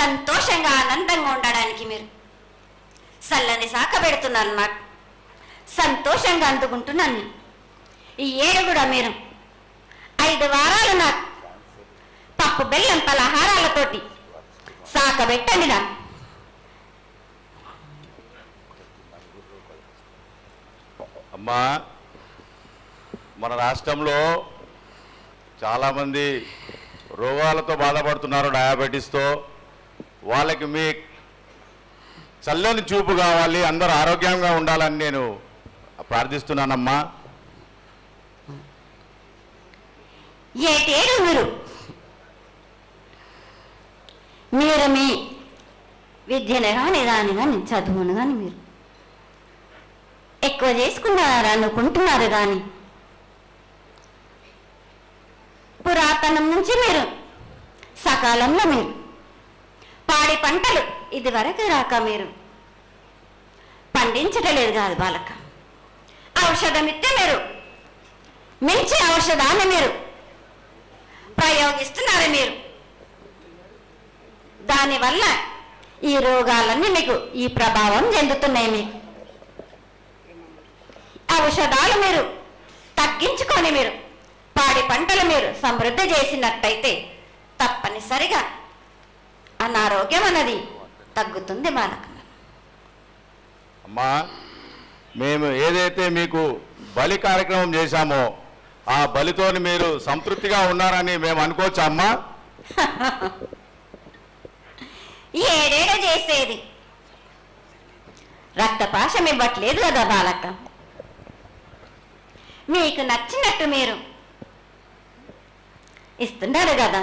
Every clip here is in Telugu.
సంతోషంగా ఆనందంగా ఉండడానికి మీరు. చల్లని శాఖ పెడుతున్నాను నాకు సంతోషంగా అందుకుంటున్నాను ఈ ఏడు కూడా మీరు. ఐదు వారాలు నాకు. పప్పు బెల్లం పలహారాలతోటి శాఖ పెట్టండి నాకు. అమ్మా మన రాష్ట్రంలో చాలామంది రోగాలతో బాధపడుతున్నారు డయాబెటీస్తో. వాళ్ళకి మీ చల్లని చూపు కావాలి అందరూ ఆరోగ్యంగా ఉండాలని నేను ప్రార్థిస్తున్నానమ్మా. ఏటేడు మీరు? మీరు మీ విద్యను కానీ దాని కానీ చదువును కానీ మీరు ఎక్కువ చేసుకున్నారు అనుకుంటున్నారు కానీ పురాతనం నుంచి మీరు సకాలంలో మీరు పాడి పంటలు ఇది వరకు రాక మీరు. పండించటలేదు కాదు బాలక ఔషధం ఇస్తే మీరు. మించి ఔషధాన్ని మీరు. ప్రయోగిస్తున్నారు మీరు. దానివల్ల ఈ రోగాలన్నీ మీకు ఈ ప్రభావం చెందుతున్నాయి మీకు. ఔషధాలు మీరు తగ్గించుకొని మీరు పాడి పంటలు మీరు సమృద్ధి చేసినట్టయితే తప్పనిసరిగా అనారోగ్యం అన్నది తగ్గుతుంది బాలక అమ్మా మేము ఏదైతే మీకు బలి కార్యక్రమం చేశామో ఆ బలితోని మీరు సంతృప్తిగా ఉన్నారని మేము అనుకోవచ్చా అమ్మా? ఏడేడ చేసేది? రక్తపాశం ఇవ్వట్లేదు కదా బాలక మీకు నచ్చినట్టు మీరు ఇస్తున్నారు కదా.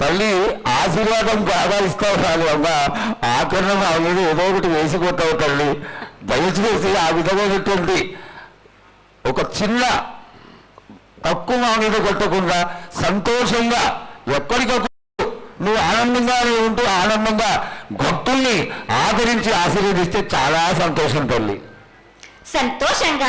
తల్లి ఆశీర్వాదం బాగా ఇస్తావు కాదు అమ్మా. ఆకరణ మా మీద ఏదో ఒకటి వేసి కొట్టావు తల్లి. దయచేసి ఆ విధమైనటువంటి ఒక చిన్న తక్కువ మా మీద కొట్టకుండా సంతోషంగా ఎప్పటికప్పుడు నువ్వు ఆనందంగానే ఉంటూ ఆనందంగా భక్తుల్ని ఆదరించి ఆశీర్వదిస్తే చాలా సంతోషం తల్లి. సంతోషంగా